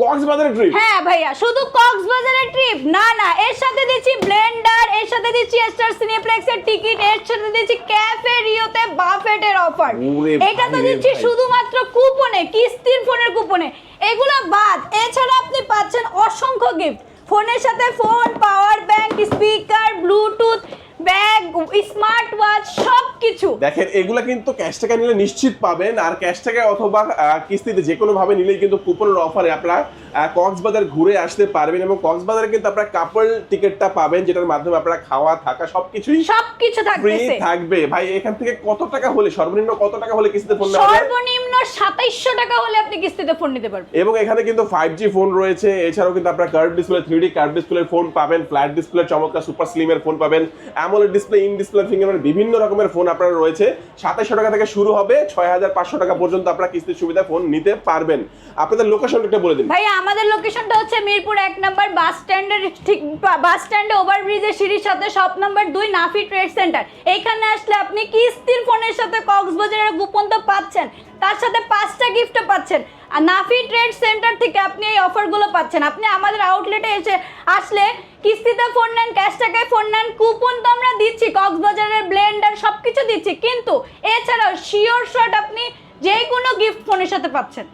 কক্সবাজারের ট্রিপ হ্যাঁ ভাইয়া শুধু কক্সবাজারের ট্রিপ না না এর সাথে দিচ্ছি ব্লেন্ডার এর সাথে দিচ্ছি স্টার সিনেপ্লেক্সের টিকিট এর সাথে দিচ্ছি ক্যাফে রিওতে বাফেটের অফার এটা তো দিচ্ছি শুধুমাত্র কুপনে কিস্তির ফোনের কুপনে এগুলো বাদ এছাড়া আপনি পাচ্ছেন অসংখ্য গিফট ফোনের সাথে phone power bank speaker bluetooth bag smart watch সব কিছু দেখেন এগুলা কিন্তু ক্যাশ টাকা নিলে নিশ্চিত পাবেন আর ক্যাশ টাকা অথবা কিস্তিতে যে কোনো ভাবে নিলেই কিন্তু কুপনের অফারে আপনারা কক্সবাজার ঘুরে আসতে পারবেন এবং কক্সবাজারে কিন্তু আপনারা কাপল টিকিটটা পাবেন যেটার মাধ্যমে আপনারা খাওয়া থাকা সবকিছুই সবকিছু ফ্রি থাকবে। ভাই এখান থেকে কত টাকা হলে সর্বনিম্ন কত টাকা হলে কিস্তিতে ফোন নেওয়া সর্বনিম্ন সাতাইশশো টাকা হলে আপনি কিস্তিতে ফোন নিতে পারবেন। এবং এখানে কিন্তু ফাইভ জি ফোন রয়েছে। এছাড়াও কিন্তু আপনারা curve display three D curve ডিসপ্লের ফোন পাবেন ফ্ল্যাট ডিসপ্লে চমৎকার সুপার স্লিমের ফোন পাবেন AMOLED display in display fingerprint বিভিন্ন রকমের ফোন আপনারা রয়েছে। সাতাশশো টাকা থেকে শুরু হবে ছয় হাজার পাঁচশো টাকা পর্যন্ত আপনারা কিস্তির সুবিধা ফোন নিতে পারবেন। আপনাদের লোকেশনটা বলে দিন। ভাই আমাদের লোকেশনটা হচ্ছে মিরপুর এক নাম্বার বাস স্ট্যান্ডের ঠিক বাস স্ট্যান্ডে ওভারব্রিজের সিঁড়ির সাথে শপ নাম্বার দুই নাফি ট্রেড সেন্টার এইখানে আসলে আপনি কিস্তির ফোনের সাথে কক্সবাজারের কুপন তো পাচ্ছেন। তার সাথে পাঁচটা গিফটও পাচ্ছেন। আর নাফি ট্রেড সেন্টার থেকে আপনি এই অফারগুলো পাচ্ছেন। আপনি আমাদের আউটলেটে এসে আসলে কিস্তিতে ফোন নেন ক্যাশ টাকায় ফোন নেন কুপন তো আমরা দিচ্ছি, কক্সবাজারের ব্লেন্ডার সব কিছু দিচ্ছি। কিন্তু এছাড়াও শিওর শট আপনি যে কোনো গিফট ফোনের সাথে পাচ্ছেন।